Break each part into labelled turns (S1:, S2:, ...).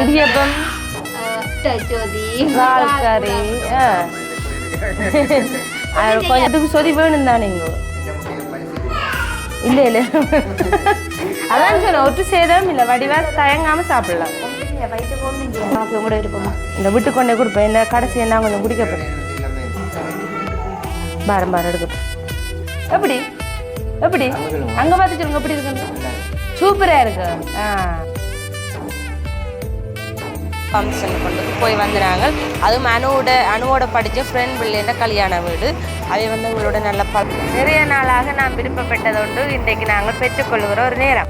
S1: இடியப்பம் கறி இதுக்கு சொதி வேணும் தானே இங்க இல்ல இல்ல அதான் சொன்னேன் ஒட்டு சேதம் இல்ல வடிவா தயங்காம சாப்பிடலாம்
S2: உங்களோட விருப்பமா
S1: இந்த விட்டு கொண்டே கொடுப்பேன் இந்த கடைசி என்ன கொஞ்சம் குடிக்க போறேன் பாரம் பாரம் எடுக்க எப்படி எப்படி அங்க பார்த்து சொல்லுங்க எப்படி இருக்கு சூப்பரா இருக்கு. ஆ. ஃபங்க்ஷன் கொண்டு போய் வந்துடுறாங்க அதுவும் அணுவோட அணுவோட படித்த ஃப்ரெண்ட் பிள்ளைன்ற கல்யாண வீடு. அதை வந்து உங்களோட நல்ல ப நிறைய நாளாக நான் விருப்பப்பட்டதொண்டு இன்றைக்கு நாங்கள் பெற்றுக்கொள்கிற ஒரு நேரம்.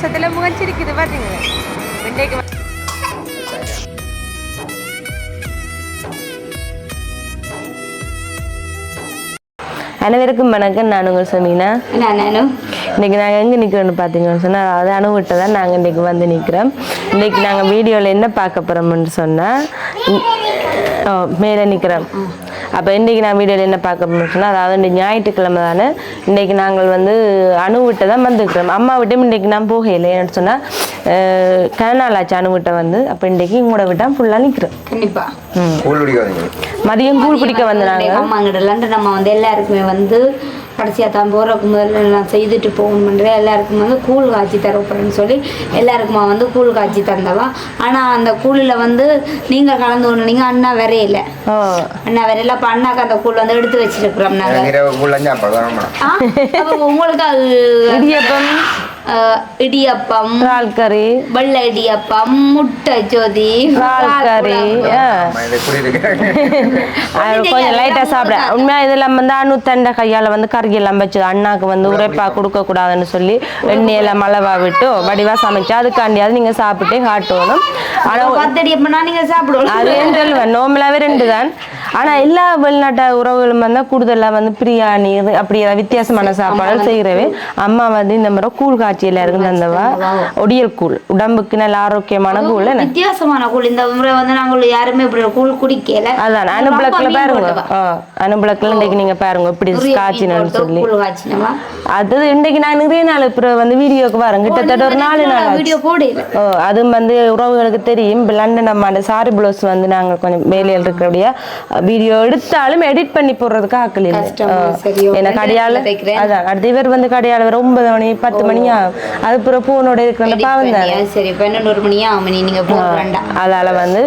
S1: சத்துல முகச்சிருக்குது பார்த்தீங்களா இன்றைக்கு அனைவருக்கும் வணக்கம். நான் உங்கள் சொன்னீங்கன்னா இன்னைக்கு நாங்கள் எங்கே நிற்கிறோம்னு பார்த்தீங்கன்னு சொன்னால் அது அணுவிட்ட தான் நாங்கள் இன்றைக்கி வந்து நிற்கிறோம் இன்றைக்கி நாங்கள் வீடியோவில் என்ன பார்க்க போகிறோம்னு சொன்னால் மேலே நிற்கிறோம் அப்போ இன்றைக்கி நான் வீடியோவில் என்ன பார்க்க சொன்னால் அதாவது இன்றைக்கி ஞாயிற்றுக்கிழமை தானே இன்றைக்கி நாங்கள் வந்து அணு விட்டு தான் வந்துருக்கிறோம். அம்மா விட்டும் இன்றைக்கி நான் போகையில் ஏன்னு சொன்னால் கனநாளாச்சு அணு விட்ட வந்து அப்போ இன்றைக்கி உங்களோட விட்டால் ஃபுல்லாக நிற்கிறோம்
S2: கண்டிப்பா.
S3: கூழ் குடிக்காதீங்க
S1: மதியம் கூழ் பிடிக்க வந்தாங்க.
S2: அம்மாங்கிட்ட லண்டன் நம்ம வந்து எல்லாருக்குமே வந்து கடைசியாக தான் போகிறதுக்கு முதல்ல நான் செய்துட்டு போகணுன்ற எல்லாருக்கும் வந்து கூழ் காய்ச்சி தரப்போறேன்னு சொல்லி எல்லாருக்குமா வந்து கூழ் காய்ச்சி தந்தவா. ஆனால் அந்த கூழில் வந்து நீங்கள் கலந்து கொண்டு நீங்கள் அண்ணா வரையில
S1: ஓ
S2: அண்ணா வரையில அப்போ அண்ணாக்கு அந்த கூழ் வந்து எடுத்து வச்சிருக்கிறோம் அப்போ உங்களுக்கு அது
S1: இடியப்பம்?
S2: இடியப்பம்
S1: இறால் கறி
S2: வெள்ளை இடியப்பம் முட்டை ஜோதி
S1: இறால் கறி கொஞ்சம் லைட்டாக சாப்பிட. உண்மையாக இதெல்லாம் வந்து அணுத்தண்ட கையால் வந்து கறியெல்லாம் வச்சு அண்ணாக்கு வந்து உரைப்பா கொடுக்கக்கூடாதுன்னு சொல்லி எண்ணெயெல்லாம் மலவா விட்டு வடிவாக சமைச்சு அதுக்காண்டியாவது நீங்கள் சாப்பிட்டே காட்டணும். ஆனால்
S2: பத்தடியப்பம்னா நீங்கள் சாப்பிடுவோம்.
S1: அது ஏன் சொல்லுவேன்? நோம்பலாவே ரெண்டு தான் ஆனால் எல்லா வெளிநாட்டு உறவுகளும் வந்து கூடுதலாக வந்து பிரியாணி இது அப்படி வித்தியாசமான சாப்பாடு செய்கிறவே அம்மா வந்து இந்த மாதிரி கூழ் காய்ச்சி எல்லாருக்கும் தந்தவா ஒடியல் கூழ். உடம்புக்கு நல்ல ஆரோக்கியமான கூழ்
S2: வித்தியாசமான கூழ். இந்த முறை வந்து நாங்கள் யாருமே இப்படி ஒரு கூழ் குடிக்கல.
S1: அதான் அனுபலக்கில் பாருங்க. அனுபலக்கில் இன்றைக்கு நீங்கள் பாருங்க இப்படி காய்ச்சினு சொல்லி. அது இன்றைக்கு நான் நிறைய நாள் அப்புறம் வந்து வீடியோக்கு வரேன். கிட்டத்தட்ட ஒரு நாலு நாள்.
S2: வீடியோ போடல.
S1: ஓ அதுவும் வந்து உறவுகளுக்கு தெரியும். லண்டன் நம்ம அந்த சாரி ப்ளவுஸ் வந்து நாங்கள் கொஞ்சம் வேலையில் இருக்கிறபடியா வீடியோ எடுத்தாலும் எடிட் பண்ணி போடுறதுக்கு
S2: okay.
S1: ஏன்னா கடையால. அதான் அடுத்த இவர் வந்து கடையால வர ஒன்பது மணி பத்து மணி ஆகும் அது பிறகு பூனோட இருக்கிற அந்த பாவம் தானே?
S2: சரி. பன்னெண்டு மணியா? மணி நீங்க
S1: அதால வந்து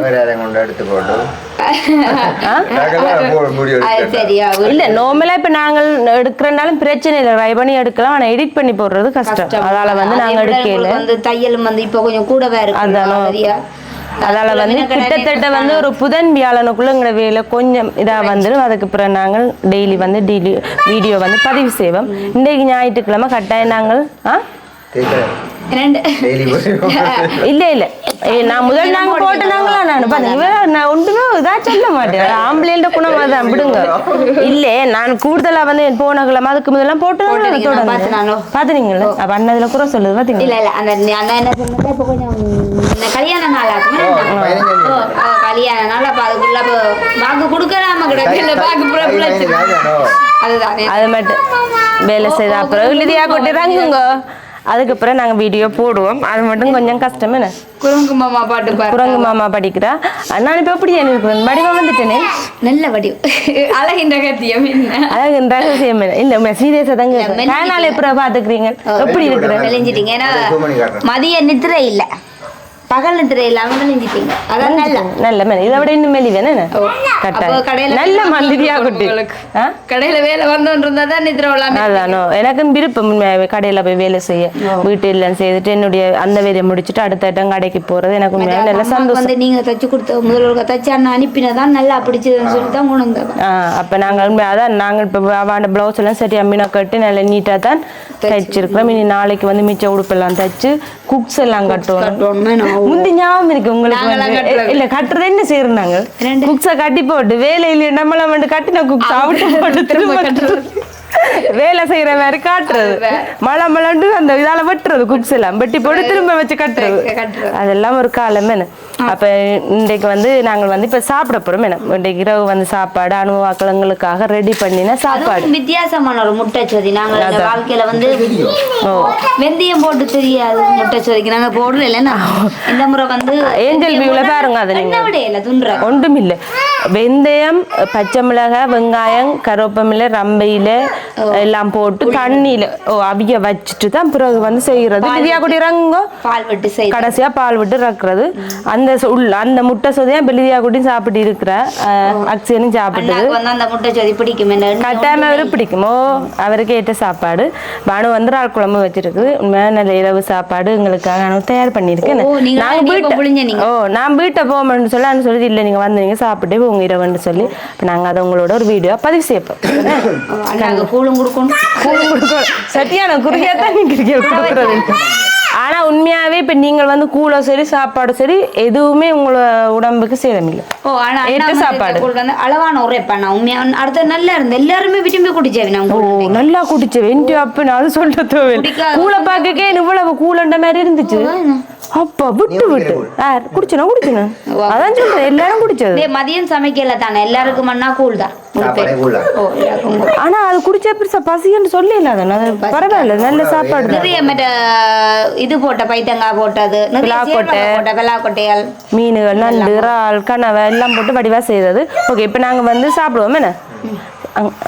S1: இல்ல நார்மலா இப்ப நாங்கள் எடுக்கிறனாலும் பிரச்சனை இல்லை. ட்ரை பண்ணி எடுக்கலாம். ஆனா எடிட் பண்ணி போடுறது கஷ்டம். அதால வந்து நாங்க எடுக்கல.
S2: உங்களுக்கு வந்து தையலும் வந்து இப்போ கொஞ்சம் கூடவே இருக்கு.
S1: அதானோ.
S2: சரியா?
S1: அதால வந்து கிட்டத்தட்ட வந்து ஒரு புதன் வியாழனுக்குள்ளங்கிற வேலை கொஞ்சம் இதா வந்துடும் அதுக்கு பிறகு நாங்கள் டெய்லி வந்து டெய்லி வீடியோ வந்து பதிவு செய்வோம். இன்றைக்கு ஞாயிற்றுக்கிழமை கட்டாயம் நாங்கள் ஆ? இல்ல இல்ல. நான் முதல் நாங்க போட்டு நாங்களா நான்? பாத்தீங்க இவ நான் ஒன்றுமே இதா சொல்ல மாட்டேன். அது ஆம்பளைன்ற குணம் அதான் விடுங்க. இல்ல நான் கூடுதலா வந்து போன கிழமை அதுக்கு முதல்லாம் போட்டு. பாத்துனீங்களா அப்ப அண்ணதுல குறை சொல்லுது பாத்தீங்க
S2: இல்ல இல்ல. அந்த அந்த என்ன சொன்னா இப்போ கொஞ்சம் இந்த கல்யாண நாள் ஆகுமே?
S3: பதினஞ்சு
S2: ஓ, ஓ, கல்யாண நாள் அப்ப அதுக்குள்ள அப்ப வாக்கு கொடுக்கலாம கிடைக்கல வாக்கு அதுதானே
S1: அது மட்டும். வேலை செய்த அப்புறம் தாங்குங்க அதுக்கப்புறம் நாங்கள் வீடியோ போடுவோம். அது மட்டும் கொஞ்சம் கஷ்டம் என்ன?
S2: குறுங்கு மாமா பாட்டு
S1: குரங்கு மாமா படிக்கிறா. நான் இப்போ எப்படி இருக்கிறேன் வடிவம் வந்துட்டேனே.
S2: நல்ல வடிவு அழகின்ற கத்தியம் என்ன?
S1: அழகு ரகசியம் என்ன? இல்லை சீரியஸாக தாங்க ஃபேனால் எப்படி பார்த்துக்கிறீங்க எப்படி இருக்கிறேன்
S2: மதிய நித்திரை இல்ல. பகல் நித்திரை இல்லாம மெலிஞ்சிட்டீங்க அதான் நல்ல.
S1: நல்ல மேலே இதை விட இன்னும் மெலி கட்டாயம்
S2: கடையில
S1: நல்ல மந்திரியா குட்டி.
S2: கடையில வேலை வந்தோன்னு இருந்தா தான் நித்திரை இல்லாம
S1: அதானோ எனக்கும் விருப்பம். கடையில் போய் வேலை செய்ய. வீட்டு எல்லாம் செய்துட்டு என்னுடைய அந்த வேலையை முடிச்சுட்டு அடுத்த இடம் கடைக்கு போறது எனக்கு உண்மையாவே நல்ல சந்தோஷம்.
S2: வந்து நீங்க தச்சு கொடுத்த முதல்வர் தச்சு அண்ணா அனுப்பினதான் நல்லா பிடிச்சதுன்னு சொல்லி தான் கொண்டு
S1: அப்போ உண்மை அதான் நாங்கள் இப்போ அவன் ப்ளவுஸ் எல்லாம் சரி அம்மினா கட்டி நல்ல நீட்டாக தான் தைச்சிருக்கிறோம். இனி நாளைக்கு வந்து மிச்ச உடுப்பெல்லாம் தைச்சு குக்ஸ் எல்லாம் கட்டுவோம் முந்தி ஞாபகம் இருக்கு உங்களுக்கு. இல்ல கட்டுறது என்ன செய்யறோம்
S2: ரெண்டு.
S1: குக்ஸை கட்டி போட்டு வேலையில நம்மள வந்து கட்டின குக்ஸ் அவுட்டு போட்டு திரும்ப கட்டுறது. வேலை செய்யற மாதிரி காட்டுறது. மழை மழண்டு அந்த இதால வெட்டுறது குக்ஸ் எல்லாம். வெட்டி போட்டு திரும்ப வச்சு கட்டுறது.
S2: கட்டுறது.
S1: அதெல்லாம் ஒரு காலம் என்ன அப்ப இன்றைக்கு வந்து நாங்கள் வந்து இப்ப சாப்பிட போறோம் என்ன இன்றைக்கு இரவு வந்து சாப்பாடு அணுவாக்களங்களுக்காக ரெடி பண்ணின சாப்பாடு.
S2: வித்தியாசமான ஒரு முட்டை சொதி நாங்க எங்க
S1: அதான்.
S2: வாழ்க்கையில வந்து வெந்தயம் போட்டு தெரியாது முட்டை சொதிக்கு நாங்க போடல இல்லைன்னா இந்த முறை வந்து
S1: ஏஞ்சல் வியூல பாருங்க அதை நீங்க.
S2: என்ன விட இல்ல
S1: வெந்தயம் பச்சை மிளகாய் வெங்காயம் கருவேப்பமில்லை ரம்பையில எல்லாம் போட்டு தண்ணியில ஓ அவிய வச்சுட்டு தான் பிறகு வந்து செய்யறது. திவ்யா குடி ரங்கோ
S2: பால் விட்டு செய்
S1: கடைசியா பால் விட்டு ரக்குறது அந்த உள்ள அந்த முட்டை சொதியா பெலிதியா குட்டி சாப்பிட்டு இருக்கிற சாப்பிட்டது.
S2: அண்ணாக்கு வந்து அந்த முட்டை சொதி பிடிக்கும்
S1: கட்டாயமா அவரு பிடிக்குமோ? அவருக்கு ஏற்ற சாப்பாடு. பானு வந்து குழம்பு வச்சிருக்குது உண்மையான நல்ல இரவு சாப்பாடு எங்களுக்காக நான் தயார் பண்ணியிருக்கேன்.
S2: ஓ,
S1: வீட்டை- நான் வீட்டை போகணும்னு சொல்லி நான் சொல்லி இல்லை நீங்க வந்தீங்க சாப்பிட்டே போங்க இரவுன்னு சொல்லி. இப்ப நாங்க அதை உங்களோட ஒரு வீடியோ பதிவு செய்யப்போம்.
S2: அண்ணாக்கு கூழும் கொடுக்கணும்.
S1: சட்டியான குறுகியா தான் நீங்க கொடுக்குறது ஆனா உண்மையாவே இப்ப நீங்கள் வந்து கூழோ சரி சாப்பாடு சரி எதுவுமே உங்களோட உடம்புக்கு சேதமில்லை
S2: ஓ ஆனா அண்ணா
S1: ஏற்ற
S2: வந்து
S1: சாப்பாடு.
S2: வந்து அளவான உரைப்பா நான் உண்மையா அடுத்த நல்லா இருந்து எல்லாருமே விரும்பி குடிச்சேன் நான்
S1: ஓ. நல்லா குடிச்ச. வெண்டி அப்ப நான் அது சொல்ல
S2: குடிக்காத-
S1: கூழ பாக்கக்கே இவ்வளவு கூலண்ட மாதிரி இருந்துச்சு. அப்பா விட்டு விட்டு. ஆ குடிச்சனா குடிச்சனா. அதான் சொல்றேன் எல்லாரும் குடிச்சது.
S2: மதியம் சமைக்கல தானே. எல்லாருக்கும் அண்ணா கூழ் தான்.
S3: கூழ்.
S1: ஆனா அது குடிச்ச பெருசா பசின்னு சொல்லி இல்லாத பரவாயில்ல நல்ல சாப்பாடு
S2: நிறைய இது போட்ட பைத்தங்காய் போட்டது. போட்ட வெள்ளாக்கொட்டைகள்
S1: மீனுகள் நண்டு இறால் கனவை எல்லாம் போட்டு வடிவா செய்தது. ஓகே இப்போ நாங்க வந்து சாப்பிடுவோம். என்ன?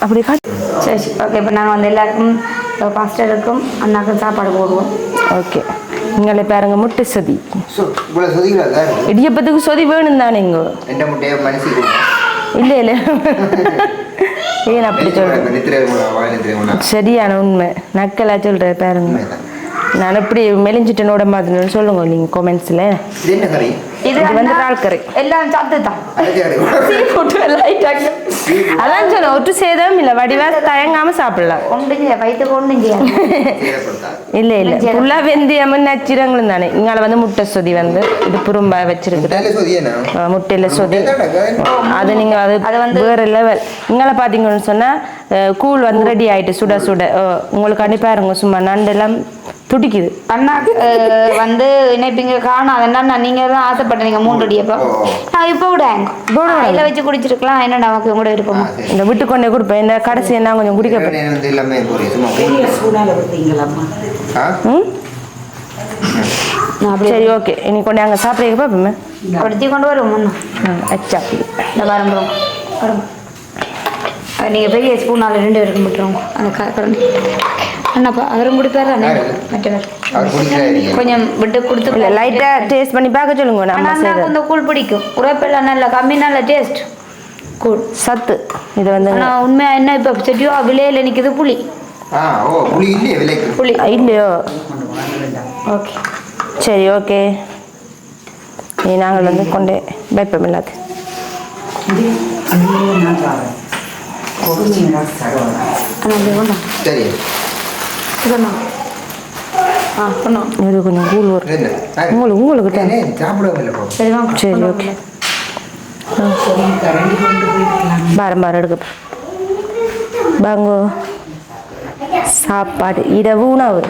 S1: அப்படி
S2: சரி ஓகே இப்போ நாங்கள் வந்து எல்லாருக்கும் பாஸ்டருக்கும் அண்ணாக்கும் சாப்பாடு போடுவோம்.
S1: ஓகே. நீங்களே பாருங்க முட்டை சொதி.
S3: சு, இவ்வளவு சொதிக்கிறாதா
S1: இடியப்பத்துக்கு சொதி வேணும் தானே இங்க?
S3: எந்த முட்டையை மனசு
S1: இல்ல இல்ல. ஏன் அப்படி சொல்றேன் சரியான உண்மை. நக்கலா சொல்ற பாருங்க. நான் எப்படி மெலிஞ்சிட்டனோட மாதிரி சொல்லுங்க நீங்க கொமெண்ட்ஸ்ல
S3: இது என்ன கறி?
S1: இது வந்து இறால் கறி.
S2: எல்லாம் சத்து தான்
S3: அரைச்சி
S1: அதான் சொல்ல ஒட்டு சேதம் இல்ல வடிவா தயங்காம சாப்பிடலாம்.
S2: வயிற்றுக்கு ஒன்றும் செய்யாது
S1: இல்ல இல்ல. ஃபுல்லா வெந்தயமும் நச்சிரங்களும் தானே. இங்கால வந்து முட்டை சொதி வந்து இது புறம்பா வச்சிருக்கு
S3: முட்டையில
S1: சொதி அது நீங்க அது
S2: அது வந்து-
S1: வேற லெவல் இங்கால பாத்தீங்கன்னு சொன்னா கூழ் வந்து ரெடி ஆயிட்டு சுட சுட உங்களுக்கு அனுப்பி பாருங்க சும்மா நண்டெல்லாம் துடிக்குது.
S2: அண்ணாக்கு வந்து இணைப்பிங்க காணாதுன்னா நான் நீங்க தான் ஆசைப்பட்டீங்க மூன்று அடியப்போ
S3: ஓ.
S2: நான் இப்போ விடாங்க. இதில் வச்சு குடிச்சிருக்கலாம் என்ன நமக்கு கூட விருப்பமா?
S1: இந்த விட்டு கொண்டே கொடுப்பேன் இந்த கடைசி என்ன கொஞ்சம் குடிக்க
S2: அப்படி
S1: சரி ஓகே. இனி கொண்டு அங்கே சாப்பிட்றீங்க பாப்போமே.
S2: படுத்தி கொண்டு வரும் முன்னா
S1: அச்சா.
S2: இந்த வரம்புறோம் வரும் நீங்கள் பெரிய ஸ்பூனால் ரெண்டு பேருக்கு விட்டுருவோம் அந்த கரண்டி அண்ணாப்பா அவரும் குடிப்பாரு அண்ணா? மற்றவர். கொஞ்சம் விட்டு
S1: இல்லை
S2: கொடுத்து
S1: லைட்டாக டேஸ்ட் பண்ணி பார்க்க சொல்லுங்க நம்ம
S2: இந்த கூழ் பிடிக்கும். உரைப்பெல்லாம் நல்ல கம்மி நல்ல டேஸ்ட் கூழ்.
S1: சத்து. இது வந்து
S2: ஆனால் உண்மையாக என்ன இப்போ செட்டியோ விலையில் நிற்குது புளி.
S3: ஆ ஓ புளி இல்லையே
S2: ஓகே.
S1: சரி ஓகே. நீ நாங்கள் வந்து கொண்டு வைப்போம் இல்லாது
S4: அங்கேயே
S3: சரி
S2: ஆ சொன்னோம்
S1: இது கொஞ்சம் கூழ் வரும் உங்களுக்கு உங்களுக்கு
S2: சரி வாங்க
S1: சரி, ஓகே. பாரம் பாரம் எடுக்க பாங்கோ சாப்பாடு இரவு உணவு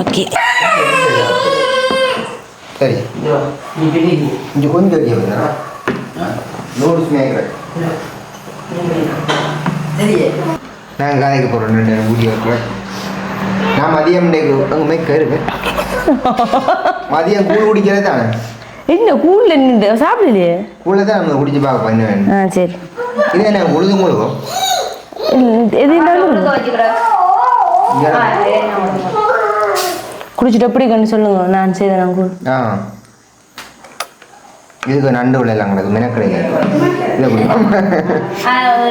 S1: ஓகே
S3: சரி இங்கே கொஞ்சம் அடியே வந்தா நாங்கள் காலைக்கு போகிறோம் ரெண்டு வீடியோ இருக்கிறேன் நான் மதியம் அங்கே இருப்பேன் மதியம் கூழ் குடிக்கிறது தானே?
S1: என்ன கூழ்ல நின்று சாப்பிடலையே?
S3: கூழை தான் நம்ம குடிச்சு பார்க்க பண்ண வேணும்?
S1: ஆ சரி.
S3: இது என்ன உழுதும் உழுகும்
S1: இல்ல, எது இருந்தாலும்
S2: நான்.
S1: குடிச்சிட்டு எப்படிங்கன்னு சொல்லுங்க. நான் செய்தேன் கூழ்.
S3: ஆ. இதுக்கு நண்டு விளையலாம் கிடக்கு மெனக்கடையில்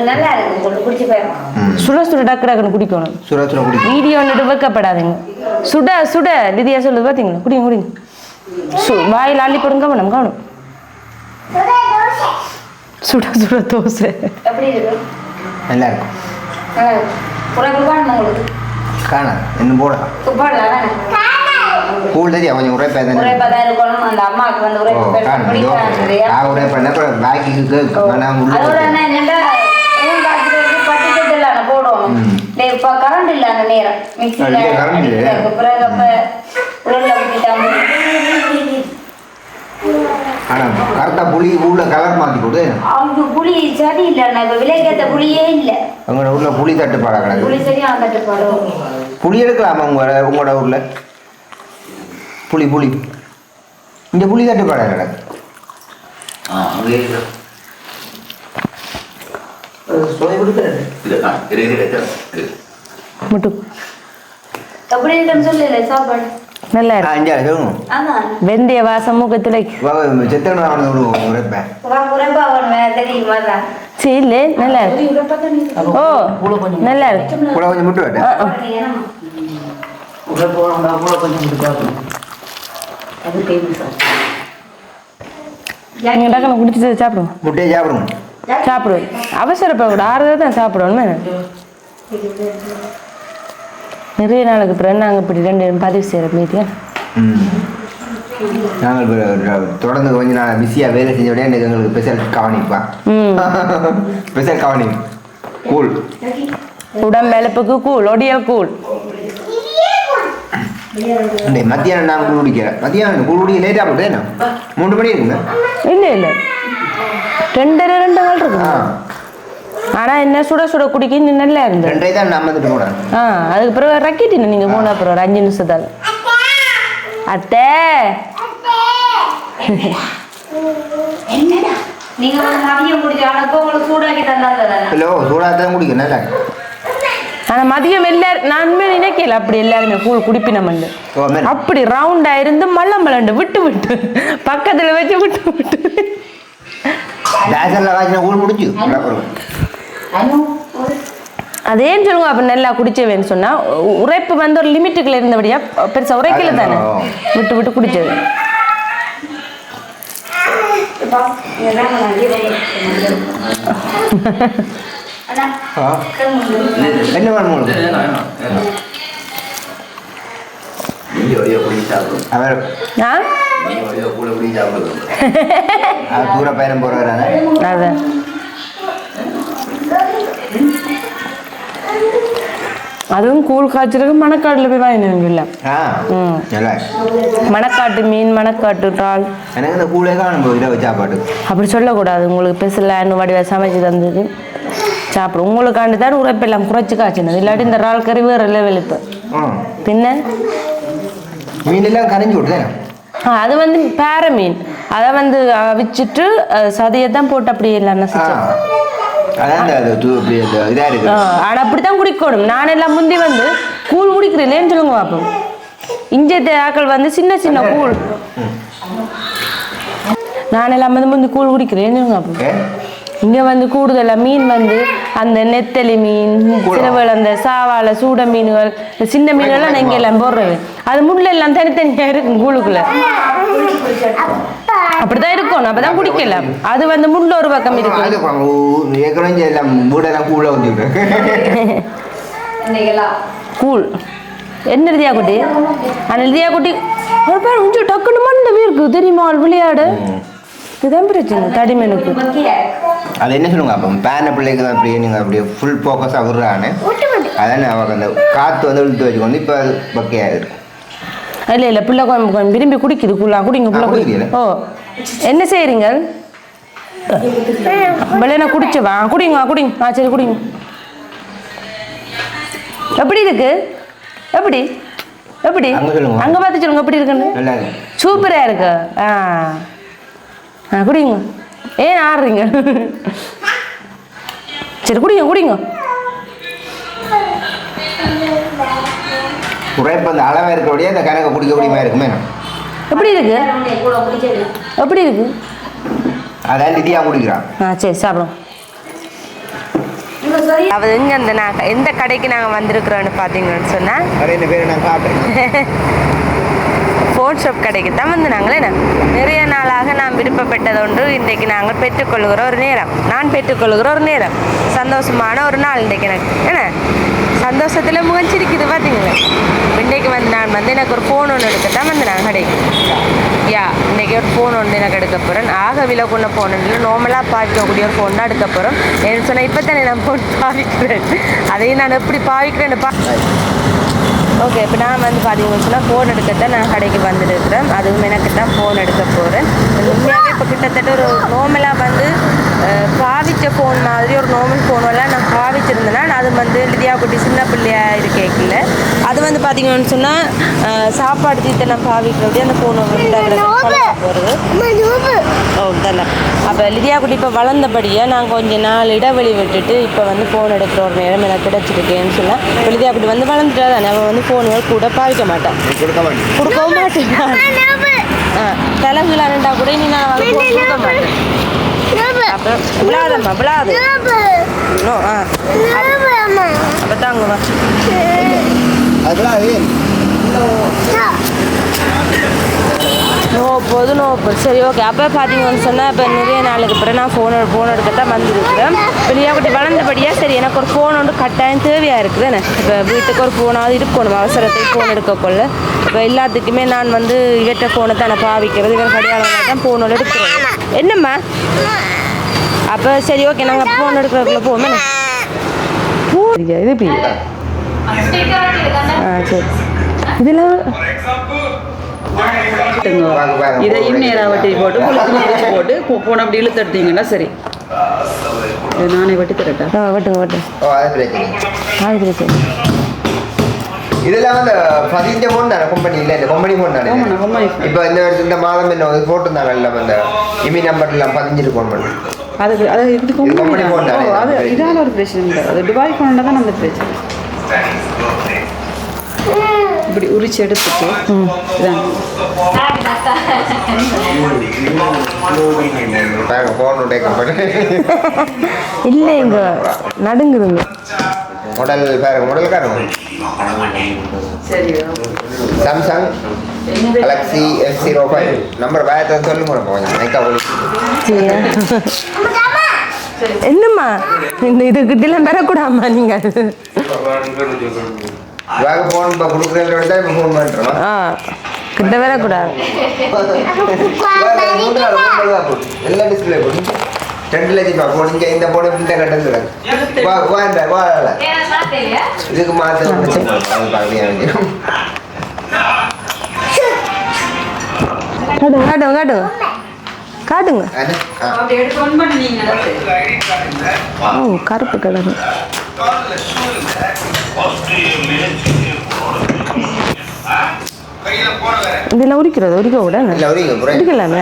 S2: நல்லா குடிச்சு போயிடும்
S1: சுட சுட டக்கு டக்குன்னு குடிக்கணும்.
S3: சுட சுட குடிக்கும்
S1: வீடியோ வந்துட்டு வைக்கப்படாதீங்க சுட சுட லிதியா சொல்லுது பார்த்தீங்களா குடிங்க குடிங்க. சு வாயில் அள்ளி போடுங்க கவனம் கவனம் சுட சுட தோசை.
S3: நல்லா இருக்கும். என்ன போடலாம்.
S2: தானே
S3: தெரியா கொஞ்சம் உரைப்பா தானே?
S2: உரைப்பா தான் இருக்கணும். அந்த அம்மாவுக்கு வந்து உரைப்பு
S3: நான் உரைப்பேன். அப்புறம் பேக்கிக்கு
S2: அதோட
S3: உள்ள
S2: என்ன என்னண்டா ஊன் காய்ச்சலுக்கு பட்டு சட்டெல்லாம் போடும்
S3: ம்.
S2: டேய், இப்ப கரண்ட் இல்ல அந்த நேரம்? அடிக்கிறதுக்கு பிறகு அப்ப உருளை
S3: புளி உள்ள கலர் மாத்தி கொடு.
S2: அவங்க புளி சரி இல்ல இப்ப விலைக்கேத்த புளியே இல்ல.
S3: உங்களோட ஊர்ல புளி தட்டுப்பாடா
S2: புளி
S3: கிடக்கு
S2: சரியா தட்டுப்பாடு?
S3: புளி எடுக்கலாமா உங்களோட உங்களோட ஊர்ல? புளி புளி இங்க புளி தட்டுப்பாடா கிடக்கு
S5: ஆ
S1: நல்லா இருக்கு. வெந்தய வாசம் மூக்கத்துல. சரி இல்ல நல்லா இருக்கு. ஓ நல்லா இருக்கு.
S4: அது தேவை சார்
S1: நீங்க டக்குனு குடிச்சிட்டு சாப்பிடுங்க
S3: முட்டையை சாப்பிடுங்க
S1: சாப்பிடுவோம் அவசரப்படக்கூடாது ஆறுதல் தான் சாப்பிடணும் நிறைய நாளுக்கு பிறகு நாங்கள் இப்படி ரெண்டு பதிவு செய்கிற மீதியா?
S3: ம். நாங்கள் தொடர்ந்து கொஞ்ச நாள் பிஸியாக வேலை செஞ்சோடனே எனக்கு எங்களுக்கு ஸ்பெஷல் கவனிப்பா
S1: ம்.
S3: ஸ்பெஷல் கவனி கூல்
S1: உடம்பெழுப்புக்கு கூழ் ஒடியல் கூழ்
S3: இந்த மத்தியானம் நான் கூழ் குடிக்கிறேன் மத்தியானம் கூழ் குடிக்க லேட்டாக போட்டு என்ன? மூன்று மணி இருக்குங்க.
S1: இல்லை இல்லை. ரெண்டரை ரெண்டு நாள் இருக்கு ஆனா என்ன சுட சுட குடிக்க இன்னும் நல்லா இருந்தது
S3: ரெண்டரை தான் நான் வந்துட்டு போனேன்
S1: ஆ அதுக்கு பிறகு ரக்கிட்டின நீங்க போன அப்புறம் ஒரு அஞ்சு நிமிஷத்தால்? அத்தை!
S2: நீங்க வந்து மதியம் குடிச்சு ஆனப்போ உங்களுக்கு சூடாக்கி தந்தாங்க
S3: ஹலோ சூடாக தான் குடிக்க நல்லா.
S1: ஆனா மதியம் எல்லாரும் நானுமே நினைக்கல அப்படி எல்லாருமே கூழ்
S3: மேல.
S1: அப்படி ரவுண்டா இருந்து மல்லம் மலண்டு விட்டு விட்டு பக்கத்துல வச்சு விட்டு விட்டு
S4: அனு
S1: அதேன்னு சொல்லுங்க அப்ப நல்லா குடிச்சவேன்னு சொன்னா உரைப்பு வந்து ஒரு லிமிட்டுக்குள்ள இருந்தபடியா பெருசா உரைக்கல தானே. விட்டு விட்டு குடிச்சது
S3: என்ன வேணும் தூர பயணம்
S1: அதான். அதுவும் கூழ் காய்ச்சலுக்கு மணக்காட்டுல போய் வாங்கினவங்க இல்லை
S3: ஆ
S1: ம்.
S3: நல்லா.
S1: மணக்காட்டு மீன் மணக்காட்டு இறால்
S3: எனக்கு இந்த கூழே காணும் இரவு சாப்பாடு.
S1: அப்படி சொல்லக்கூடாது. உங்களுக்கு பெருசில் வடிவ சமைச்சு தந்தது. சாப்பிடும். உங்களுக்காண்டி தான் உரைப்பெல்லாம் குறைச்சி காய்ச்சினது. இல்லாட்டி இந்த இறால் கறி வேறு லெவல் இப்போ பின்ன?
S3: மீன் எல்லாம் கரைஞ்சி விட்டுதேன்
S1: ஆ, அது வந்து பேர மீன். அதை வந்து அவிச்சிட்டு சதையை தான் போட்டு அப்படி எல்லாம்
S3: ஆ.
S1: நசிச்சோம்
S3: அதான் இந்த இது தூ இப்படி இந்த இதாக இருக்கு
S1: ஆனா அப்படித்தான் குடிக்கணும். நான் எல்லாம் முந்தி வந்து கூழ் குடிக்கிறேன் சொல்லுங்க பாப்போம். இஞ்சத்த ஆக்கள் வந்து சின்ன சின்ன கூழ். நான் எல்லாம் வந்து முந்தி கூழ் குடிக்கிறேன் சொல்லுங்க பாப்போம். இங்க வந்து கூடுதலா மீன் வந்து அந்த நெத்தலி மீன் சிலவேளை அந்த சாவால சூட மீன்கள் சின்ன மீன்கள்லாம் நான் இங்க எல்லாம் போடுறது. அது முள்ள எல்லாம் தனித்தனியா இருக்கும் கூழுக்குள்ள. அப்படிதான் இருக்கும் அப்பதான் குடிக்கலாம் அது வந்து முள்ள ஒரு பக்கம் இருக்கு
S3: கூழ
S1: என்ன எழுதியா குட்டி? அந்த எழுதியா குட்டி? ஒரு பேர் கொஞ்சம் டக்குனு மண்டவே இருக்கு தெரியுமா விளையாடு? இதுதான் பிரச்சனை தடிமனுக்கு
S3: அது என்ன சொல்லுங்க அப்போ பேன பிள்ளைக்கு தான் அப்படியே நீங்கள் அப்படியே ஃபுல் ஃபோக்கஸாக விடுறான்னு அதான் அவங்க அந்த காற்று வந்து இழுத்து வச்சுக்கொண்டு இப்போ அது பக்கையாக இருக்கு.
S1: இல்ல இல்ல பிள்ளை கொஞ்சம் கொஞ்சம் விரும்பி குடிக்குது குள்ளா குடிங்க பிள்ளை
S3: குடிக்குது.
S1: ஓ என்ன செய்றீங்க பிள்ளைன குடிச்சவா? குடிங்க குடிங்க. ஆ சரி குடிங்க. எப்படி இருக்கு? எப்படி? எப்படி?
S3: அங்க சொல்லுங்க.
S1: அங்க பார்த்து சொல்லுங்க எப்படி இருக்குன்னு.
S3: நல்லா இருக்கு.
S1: சூப்பரா இருக்கு. ஆ ஆ. குடிங்க. ஏன் ஆடுறீங்க. சரி குடிங்க குடிங்க.
S3: குறைப்பு அந்த அளவாக இருக்கிறபடியே அந்த கணக்கை குடிக்க முடியுமா இருக்குமே?
S1: எப்படி இருக்கு? எப்படி இருக்கு?
S3: அதான் திதியாக குடிக்கிறான்
S1: ஆ சரி
S2: சரி
S1: அதாவது இங்கே அந்த நாங்கள் எந்த கடைக்கு நாங்கள் வந்திருக்கிறோன்னு பார்த்தீங்கன்னு சொன்னால்
S3: ஸ்போர்ட்ஸ்
S1: ஃபோன் ஷாப் கடைக்கு தான் வந்து நாங்களே நிறைய நாளாக நான் விருப்பப்பட்டது ஒன்று இன்றைக்கு நாங்கள் பெற்றுக்கொள்கிற ஒரு நேரம். நான் பெற்றுக்கொள்கிற ஒரு நேரம். சந்தோஷமான ஒரு நாள் இன்றைக்கு எனக்கு. என்ன? சந்தோஷத்தில் முகச்சிருக்குது பார்த்தீங்களா? இன்றைக்கு வந்து நான் வந்து எனக்கு ஒரு ஃபோன் ஒன்று எடுக்க தான் வந்து நான் கடைக்கு. யா இன்றைக்கி ஒரு ஃபோன் ஒன்று எனக்கு எடுக்க போகிறேன் ஆக விலை கொண்ட ஃபோன் இல்லை நார்மலாக பாவிக்கக்கூடிய ஒரு ஃபோன் தான் எடுக்க போகிறோம் என்ன சொன்னால் இப்போ தானே நான் ஃபோன் பாவிக்கிறேன். அதையும் நான் எப்படி பாவிக்கிறேன்னு பா ஓகே இப்போ நான் வந்து பார்த்தீங்கன்னு சொன்னால் ஃபோன் எடுக்கத்தான் நான் கடைக்கு வந்துட்டு இருக்கிறேன். அதுவும் எனக்கு தான் ஃபோன் எடுக்க போகிறேன் உண்மையாகவே இப்போ கிட்டத்தட்ட ஒரு நார்மலாக வந்து பாவிச்ச ஃபோன் மாதிரி ஒரு நார்மல் ஃபோனெல்லாம் நான் பாவிச்சிருந்தேன்னா அது வந்து லிதியா குட்டி சின்ன பிள்ளையா இருக்கேக்கில் அது வந்து பார்த்தீங்கன்னு சொன்னால் சாப்பாடு தீத்தை நான் பாவிக்கிறது அந்த ஃபோன் போகிறது ஓ தானே அப்போ லிதியா குட்டி இப்போ வளர்ந்தபடியாக நான் கொஞ்சம் நாள் இடைவெளி விட்டுட்டு இப்போ வந்து ஃபோன் எடுக்கிற ஒரு நேரம் எனக்கு கிடச்சிருக்கேன்னு சொன்னால் இப்போ லிதியா குட்டி வந்து வளர்ந்துட்டா தானே அவன் வந்து ஃபோனுகள் கூட பாவிக்க மாட்டான்
S3: கொடுக்க மாட்டேன்.
S1: கொடுக்கவும் மாட்டேன் ஆ தலைகளாண்டா கூட நீ நான் phone கொடுக்க மாட்டேன். அப்போ விழாதம்மா விழாது. இன்னும் ஆ. அப்போ தாங்க வா. நோ போது நோ போது. சரி ஓகே அப்போ பார்த்தீங்கன்னு சொன்னால் இப்போ நிறைய நாளுக்கு பிறகு நான் ஃபோன் ஃபோன் எடுக்கத்தான் வந்திருக்கிறேன். வெளியாகட்டி வளர்ந்தபடியாக சரி எனக்கு ஒரு ஃபோன் ஒன்று கட்டாயம் தேவையாக இருக்குது இப்போ வீட்டுக்கு ஒரு ஃபோனாவது இருக்கணும். அவசரத்தை ஃபோன் எடுக்கக்குள்ள. இப்போ எல்லாத்துக்குமே நான் வந்து இவற்ற ஃபோனை தான் பாவிக்கிறது. இவன் கடையாளம் தான் ஃபோன் ஒன்று எடுக்கிறது என்னம்மா? அப்போ சரி ஓகே நாங்கள் ஃபோன் எடுக்கிறதுக்குள்ள போவோமே இது பி ஆ சரி. இதெல்லாம்
S4: இதையும். நேராக வெட்டி போட்டு முடிச்சு போட்டு போன அப்படி இழுத்து எடுத்தீங்கன்னா சரி. இதை நானே வெட்டி தரட்டா?
S1: ஆ வெட்டுங்க வெட்டுங்க.
S3: ஓ இதெல்லாம் வந்து பதிஞ்ச தானே கம்பெனி இல்லை இந்த கம்பெனி
S4: phone.
S3: இப்போ இந்த இந்த மாதம் என்ன போட்டிருந்தாங்க எல்லாம் அந்த இமி நம்பர் எல்லாம் பதிஞ்சிட்டு ஃபோன் பண்ணி
S4: அதுக்கு அது இது. தானே, ஓ, அது இதால ஒரு பிரச்சனை இல்லை அது துபாய் ஃபோனில் தான் அந்த பிரச்சனை இப்படி உரிச்சு எடுத்துட்டு இதான்
S3: பாருங்க ஃபோன் உடைய கம்பெனி
S1: இல்லை இங்க நடுங்குதுங்க
S3: மாடல் பாருங்க மாடல் காருங்க
S4: சரி
S3: Samsung Galaxy F zero five number வேறு சொல்லுங்க நம்ம கொஞ்சம்
S1: சரியா என்னம்மா இந்த இதுக்கிட்டலாம் பெறக்கூடாமா நீங்க
S3: இவாக ஃபோன் இப்போ கொடுக்குறேன் தான் இப்போ ஃபோன் பண்ணுறோம்
S1: ஆ கிட்ட வரக்கூடாது
S3: எல்லா டிஸ்பிளே போட்டு ரெண்டு லட்சம் ரூபா போடுங்க இந்த போன இந்த கட்டத்தில் வா வா இந்த வா. இதுக்கு மாற்ற
S1: காட்டுங்க ஓ கருப்பு கலர் இதெல்லாம் உரிக்கிறது உரிக்க கூட
S3: இல்லை அவரிங்க புரிய
S1: உரிக்கலாமே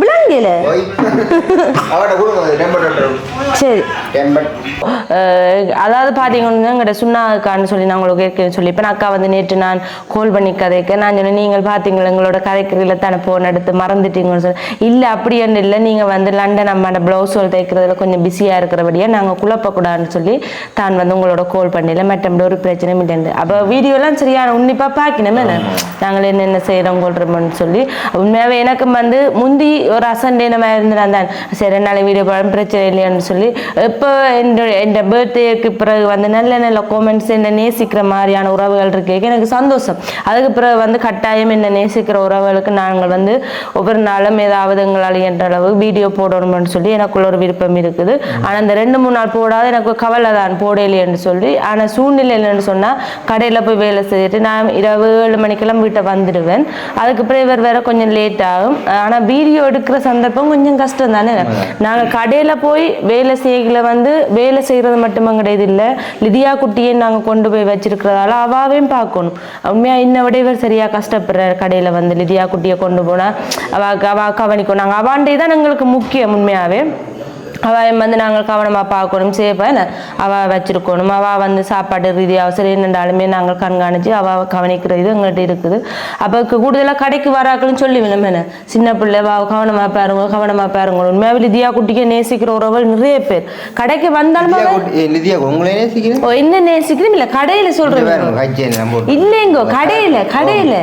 S1: விளங்கல. சரி. அதாவது பார்த்தீங்கன்னா எங்கிட்ட சுண்ணாக்கான்னு சொல்லி நான் உங்களுக்கு ஏற்கனவே சொல்லி இப்போ அக்கா வந்து நேற்று நான் கால் பண்ணி கதைக்க நான் சொன்னேன் நீங்கள் பார்த்தீங்களா எங்களோட கதைக்கிறதுல தானே ஃபோன் எடுத்து மறந்துட்டீங்கன்னு சொல்லி. இல்லை அப்படி ஒன்றும் இல்லை நீங்கள் வந்து லண்டன் அம்மாட ப்ளவுஸ்கள் தைக்கிறதுல கொஞ்சம் பிஸியாக இருக்கிறபடியாக நாங்கள் குழப்பக்கூடாதுன்னு சொல்லி தான் வந்து உங்களோட கால் பண்ணல மற்றபடி ஒரு பிரச்சனையும் இல்லை அப்போ வீடியோலாம் சரியான உன்னிப்பாக பார்க்கணுமே நாங்கள் என்னென்ன செய்கிறோம் கொள்றோம்னு சொல்லி. உண்மையாகவே எனக்கும் வந்து முந்தி ஒரு அசண்டே நம்ம இருந்திருந்தான் சரி ரெண்டு நாள் வீடியோ போட பிரச்சனை இல்லையான்னு சொல்லி இப்போ என்னோட என் பர்த்டேக்கு பிறகு வந்து நல்ல நல்ல கோமெண்ட்ஸ் என்ன நேசிக்கிற மாதிரியான உறவுகள் இருக்கு எனக்கு சந்தோஷம். அதுக்கு பிறகு வந்து கட்டாயம் என்ன நேசிக்கிற உறவுகளுக்கு நாங்கள் வந்து ஒவ்வொரு நாளும் ஏதாவது எங்களால் என்ற அளவு வீடியோ போடணும்னு சொல்லி எனக்குள்ள ஒரு விருப்பம் இருக்குது. ஆனால் அந்த ரெண்டு மூணு நாள் போடாத எனக்கு கவலை தான் போடலையேன்னு சொல்லி ஆனால் சூழ்நிலை இல்லைன்னு சொன்னால் கடையில் போய் வேலை செய்துட்டு நான் இரவு ஏழு மணிக்கெல்லாம் வீட்டை வந்துடுவேன். அதுக்கு பிறகு இவர் வேற கொஞ்சம் லேட் ஆகும். ஆனால் வீடியோ எடுக்கிற சந்தர்ப்பம் கொஞ்சம் கஷ்டம் தானே? நாங்கள் கடையில் போய் வேலை செய்யல வந்து வேலை செய்கிறது மட்டுமே கிடையாது இல்லை. லிதியா குட்டியை நாங்கள் கொண்டு போய் வச்சிருக்கிறதால அவாவையும் பார்க்கணும். உண்மையாக இன்ன விட இவர் சரியாக கஷ்டப்படுறார் கடையில் வந்து லிதியா குட்டியை கொண்டு போனால் அவ அவ கவனிக்கும் நாங்கள் அவாண்டே தான் எங்களுக்கு முக்கியம் உண்மையாகவே அவன் வந்து நாங்கள் கவனமாக பார்க்கணும் சேஃபாக என்ன அவள் வச்சிருக்கணும். அவள் வந்து சாப்பாடு ரீதியாக சரி என்னண்டாலுமே நாங்கள் கண்காணித்து அவள் கவனிக்கிற இது எங்கள்கிட்ட இருக்குது. அப்போ கூடுதலாக கடைக்கு வராக்களும் சொல்லி வேணும் என்ன? சின்ன பிள்ளை வா கவனமாக பாருங்க கவனமாக பாருங்க உண்மையாக லிதியா குட்டிக்கு நேசிக்கிற உறவுகள் நிறைய பேர். கடைக்கு வந்தாலும் ஓ, என்ன நேசிக்கிறேன்? இல்லை கடையில் சொல்கிறேன். இல்லைங்கோ கடையில கடையில.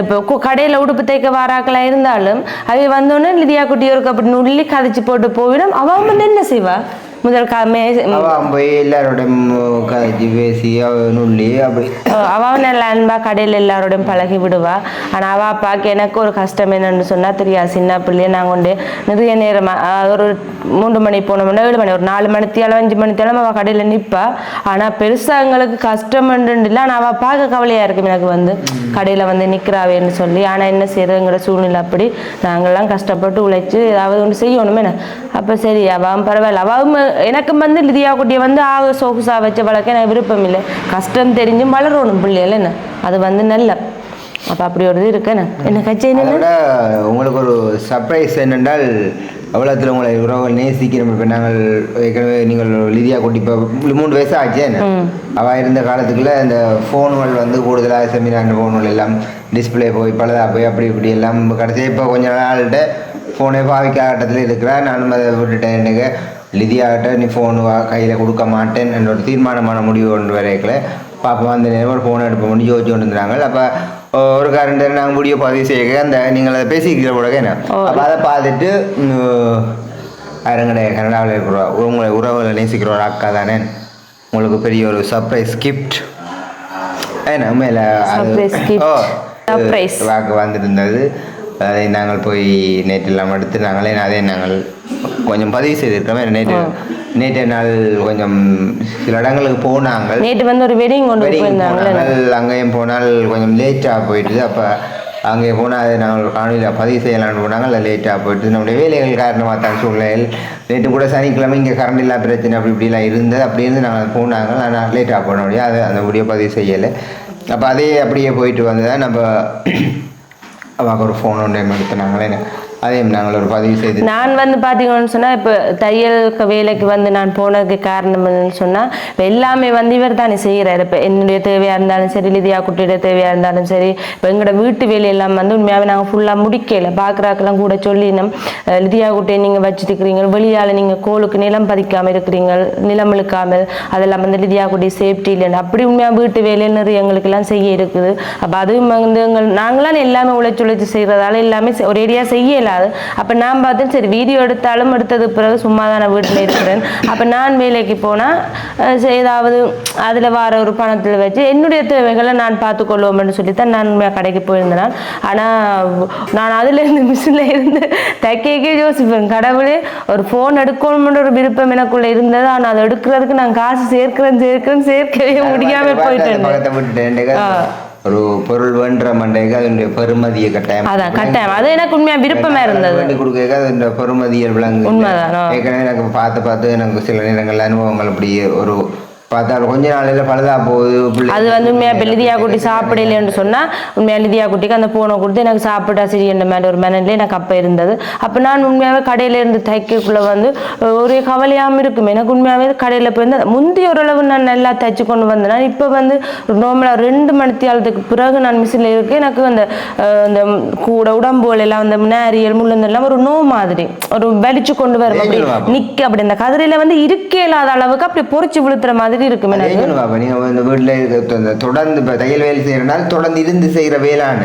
S1: இப்போ கடையில உடுப்பு தைக்க வாராக்களா இருந்தாலும் அவை வந்தோடனே லிதியா குட்டி ஒரு அப்படி நுள்ளி கதைச்சு போட்டு போயிடும். அவன் வந்து என்ன செய்வா? முதல் க- மே-
S3: அவ போய் எல்லாரோடையும் கதைச்சு பேசி நுள்ளி அப்படி.
S1: அவன் நல்ல அன்பா கடையில் எல்லாரோடையும் பழகி விடுவா. ஆனா அவ அப்பாவுக்கு எனக்கு ஒரு கஷ்டம் என்னன்னு சொன்னா தெரியாது சின்ன பிள்ளைய நான் கொண்டு நிறைய நேரமா அஹ், ஒரு மூன்று மணி போனோம்னா ஏழு மணி ஒரு நாலு மணி தேலம் அஞ்சு மணி தேலம் அவள் கடையில் நிற்பா ஆனா பெருசா எங்களுக்கு கஷ்டம்னு இல்லை. ஆனால் அவள் பார்க்க கவலையா இருக்கும் எனக்கு வந்து. கடையில வந்து நிற்கிறாவேன்னு சொல்லி. ஆனா என்ன செய்யறதுங்கிற சூழ்நிலை அப்படி நாங்கள்லாம் கஷ்டப்பட்டு உழைச்சு ஏதாவது ஒன்று செய்யணுமே. என்ன அப்போ சரி அவன் பரவாயில்ல. அவன் எனக்கும் வந்து லிதியா குட்டியை வந்து ஆக சொகுசா வச்ச வளர்க்க எனக்கு விருப்பம் இல்லை. கஷ்டம் தெரிஞ்சும் வளரணும் பிள்ளைகள் என்ன? அது வந்து நல்ல. அப்போ அப்படி ஒரு இது இருக்கு என்ன? கச்சை என்ன?
S3: உங்களுக்கு ஒரு சர்ப்ரைஸ் என்னென்றால் அவ்வளோத்தில் உங்களை உறவுகள் நேசிக்கிறோம் இப்போ நாங்கள் ஏற்கனவே நீங்கள் லிதியா குட்டி இப்போ மூணு வயசு ஆச்சு என்ன? அவள் இருந்த காலத்துக்குள்ள இந்த ஃபோனுகள் வந்து கூடுதலாக செமினார் ஃபோனுகள் எல்லாம் டிஸ்பிளே போய் பழுதா போய் அப்படி இப்படி எல்லாம் கடைசியாக இப்போ கொஞ்ச நாள்கிட்ட ஃபோனே பாவிக்க ஆட்டத்தில் இருக்கிறா. நானும் அதை விட்டுட்டேன் எனக்கு லிதியாகிட்ட நீ ஃபோன் கையில் கொடுக்க மாட்டேன் என்ற ஒரு தீர்மானமான முடிவு கொண்டு வரைக்கல பாப்பா அந்த நேரம் ஒரு ஃபோன் எடுப்போம்னு யோசிச்சு கொண்டு இருந்தாங்க அப்போ ஒரு கரண்ட் நாங்கள் முடிய பதிவு செய்ய அந்த நீங்கள் அதை பேசிக்கிற கூட என்ன? அப்போ அதை பார்த்துட்டு அரங்கடைய கனடாவில் இருக்கிற உங்களை உறவுகளை நேசிக்கிற ஒரு அக்கா தானே? உங்களுக்கு பெரிய ஒரு சர்ப்ரைஸ் கிஃப்ட் ஏன்னா
S1: gift. Surprise.
S3: வாக்கு வந்திருந்தது. அதை நாங்கள் போய் நேற்றெல்லாம் எடுத்து நாங்களே அதே நாங்கள் கொஞ்சம் பதிவு செய்திருக்கோம் நேற்று நேற்றைய நாள் கொஞ்சம் சில இடங்களுக்கு போனாங்க
S1: நேற்று வந்து ஒரு வெட்டிங் கொண்டு
S3: போனால் அங்கேயும் போனால் கொஞ்சம் லேட்டாக போயிடுது அப்போ அங்கே போனால் அதை நாங்கள் காணொலியில் பதிவு செய்யலாம்னு போனாங்க அதில் லேட்டாக போயிட்டு நம்முடைய வேலைகள் காரணமாக தான் சூழ்நிலையில் நேற்று கூட சனிக்கிழமை இங்கே கரண்ட் இல்லா பிரச்சனை அப்படி இப்படிலாம் இருந்தது. அப்படி இருந்து நாங்கள் போனாங்க ஆனால் லேட்டாக போன முடியாது அதை அந்த முடிய பதிவு செய்யலை. அப்போ அதே அப்படியே போயிட்டு வந்ததான் நம்ம அவாக்கு ஒரு ஃபோன் ஒன்று எடுத்துனாங்களே அதையும் நாங்கள் ஒரு பதிவு செய்து
S1: நான் வந்து பார்த்தீங்கன்னு சொன்னால் இப்போ தையல் வேலைக்கு வந்து நான் போனதுக்கு காரணம் என்னன்னு சொன்னால் இப்போ எல்லாமே வந்து இவர் தானே செய்கிறார் இப்போ என்னுடைய தேவையாக இருந்தாலும் சரி லிதியா குட்டியுடைய தேவையாக இருந்தாலும் சரி இப்போ எங்களோட வீட்டு வேலையெல்லாம் வந்து உண்மையாகவே நாங்கள் ஃபுல்லாக முடிக்கல. பார்க்குறாக்கெல்லாம் கூட சொல்லினோம். லிதியா குட்டியை நீங்கள் வச்சுருக்கிறீங்க வெளியால் நீங்கள் கோலுக்கு நிலம் பதிக்காமல் இருக்கிறீங்க நிலம் இழுக்காமல் அதெல்லாம் வந்து லிதியா குட்டி சேஃப்டி இல்லைன்னு. அப்படி உண்மையாக வீட்டு வேலையில் நிறைய எங்களுக்கெல்லாம் செய்ய இருக்குது. அப்போ அதுவும் வந்து எங்கள் நாங்களாம் எல்லாமே உழைச்சி உழைச்சி செய்கிறதால எல்லாமே ஒரேடியாக செய்யலை. இயலாது அப்போ நான் பார்த்து சரி வீடியோ எடுத்தாலும் எடுத்தது பிறகு சும்மா தான் நான் வீட்டில் இருக்கிறேன். அப்போ நான் வேலைக்கு போனால் ஏதாவது அதில் வர ஒரு பணத்தில் வச்சு என்னுடைய தேவைகளை நான் பார்த்துக்கொள்வோம்னு சொல்லி தான் நான் கடைக்கு போயிருந்தேன். ஆனால் நான் அதுலேருந்து மிஷினில் இருந்து தைக்கே யோசிப்பேன். கடவுளே ஒரு ஃபோன் எடுக்கணும்னு ஒரு விருப்பம் எனக்குள்ளே இருந்தது. ஆனால் அதை எடுக்கிறதுக்கு நான் காசு சேர்க்கிறேன் சேர்க்கிறேன் சேர்க்கவே முடியாமல் போயிட்டேன்.
S3: ஒரு பொருள் வேண்ட மண்டைக்கு அதனுடைய பெருமதியை கட்டாயம்.
S1: அதான் கட்டாயம். அது எனக்கு உண்மையாக விருப்பமாக இருந்தது.
S3: வேண்டி கொடுக்க அதோட பெருமதியல் விளங்கு. ஏற்கனவே எனக்கு பார்த்து பார்த்து எனக்கு சில நேரங்கள்ல அனுபவங்கள் அப்படி ஒரு பார்த்தா கொஞ்ச நாளையில பழுதா போகுது
S1: அது வந்து உண்மையா இப்போ லிதியா குட்டி சாப்பிடலன்னு சொன்னா உண்மையா லிதியா குட்டிக்கு அந்த போனை கொடுத்து எனக்கு சாப்பிட்டா சரி என்ற மாதிரி ஒரு மெனன்ல எனக்கு அப்போ இருந்தது. அப்போ நான் உண்மையாகவே கடையில இருந்து தைக்கக்குள்ள வந்து ஒரே கவலையாம இருக்கும். எனக்கு உண்மையாகவே கடையில் போயிருந்தேன் முந்தி ஓரளவு நான் நல்லா தைச்சு கொண்டு வந்தேன். இப்போ வந்து நார்மலாக ரெண்டு மணி தியாலத்துக்கு பிறகு நான் மிஷினில் இருக்கு எனக்கு அந்த அந்த கூட உடம்புகள் எல்லாம் அந்த நேரியல் முள்ளந்தெல்லாம் ஒரு நோ மாதிரி ஒரு வலிச்சு கொண்டு வரும். அப்படி? நிக்க அப்படி. அந்த கதிரையில வந்து இருக்கே இல்லாத அளவுக்கு அப்படி பொறிச்சு விழுத்துற மாதிரி இருக்கும்
S3: அதே
S1: எனக்கு
S3: சொல்லுவா, அப்ப நீங்க இந்த வீட்டுல தொடர்ந்து இப்ப தையல் வேலை செய்யறதுனால தொடர்ந்து இருந்து செய்யற வேளாண்